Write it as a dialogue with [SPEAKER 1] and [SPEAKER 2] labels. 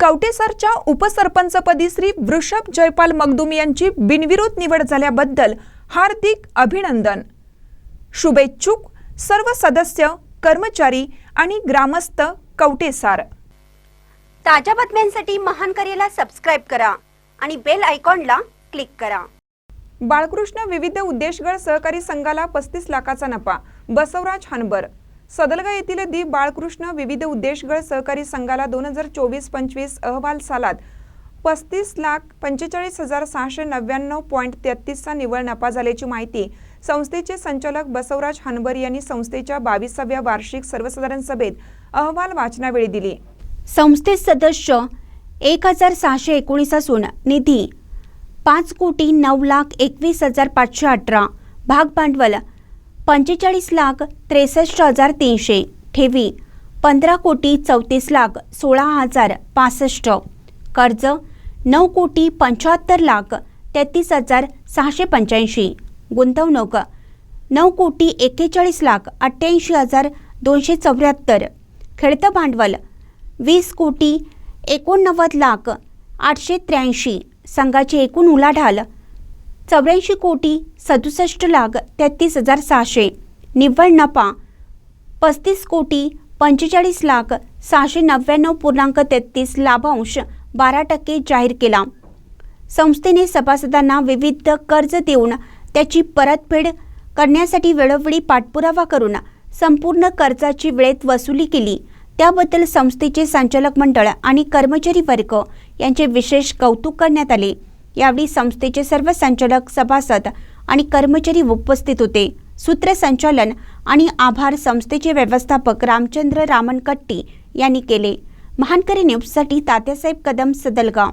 [SPEAKER 1] कवटेसरच्या उपसरपंचपदी श्री वृषभ जयपाल मगदुम यांची बिनविरोध निवड झाल्याबद्दल हार्दिक अभिनंदन. शुभेच्छुक सर्व सदस्य कर्मचारी आणि ग्रामस्थ कवटेसार.
[SPEAKER 2] ताज्या बातम्यांसाठी महान करेला सबस्क्राईब करा आणि बेल आयकॉनला क्लिक करा.
[SPEAKER 1] बाळकृष्ण विविध उद्देशगळ सहकारी संघाला पस्तीस लाखाचा नफा बसवराज हनबर. सदलगा येथील दीप बाळकृष्ण विविध उद्देशगळ सहकारी संघाला दोन हजार चोवीस पंचवीस अहवाल सालात पस्तीस लाख पंचेचाळीस हजार सहाशे नव्याण्णव पॉईंट तेहतीसचा निव्वळ नफा झाल्याची माहिती संस्थेचे संचालक बसवराज हनबर यांनी संस्थेच्या बावीसाव्या वार्षिक सर्वसाधारण सभेत अहवाल वाचनावेळी दिली.
[SPEAKER 3] संस्थेत सदस्य एक हजार सहाशे एकोणीस असून निधी पाच कोटी नऊ लाख एकवीस हजार पाचशे अठरा. भाग भांडवल पंचेचाळीस लाख त्रेसष्ट हजार तीनशे. ठेवी. पंधरा कोटी चौतीस लाख सोळा हजार पासष्ट. कर्ज. नऊ कोटी पंच्याहत्तर लाख तेहतीस हजार सहाशे पंच्याऐंशी. गुंतवणूक. नऊ कोटी एक्केचाळीस लाख अठ्ठ्याऐंशी हजार दोनशे चौऱ्याहत्तर. खेळतं भांडवल. वीस कोटी एकोणनव्वद लाख आठशे त्र्याऐंशी. संघाची एकूण उलाढाल चौऱ्याऐंशी कोटी सदुसष्ट लाख तेहतीस हजार सहाशे निव्वळ नफा पस्तीस कोटी पंचेचाळीस लाख सहाशे नव्याण्णव पूर्णांक तेहतीस लाभांश बारा टक्के जाहीर केला. संस्थेने सभासदांना विविध कर्ज देऊन त्याची परतफेड करण्यासाठी वेळोवेळी पाठपुरावा करून संपूर्ण कर्जाची वेळेत वसुली केली. त्याबद्दल संस्थेचे संचालक मंडळ आणि कर्मचारी वर्ग यांचे विशेष कौतुक करण्यात आले. यावेळी संस्थेचे सर्व संचालक सभासद आणि कर्मचारी उपस्थित होते. सूत्रसंचालन आणि आभार संस्थेचे व्यवस्थापक रामचंद्र रामनकट्टी यांनी केले. महानकरी न्यूजसाठी तात्यासाहेब कदम सदलगाव.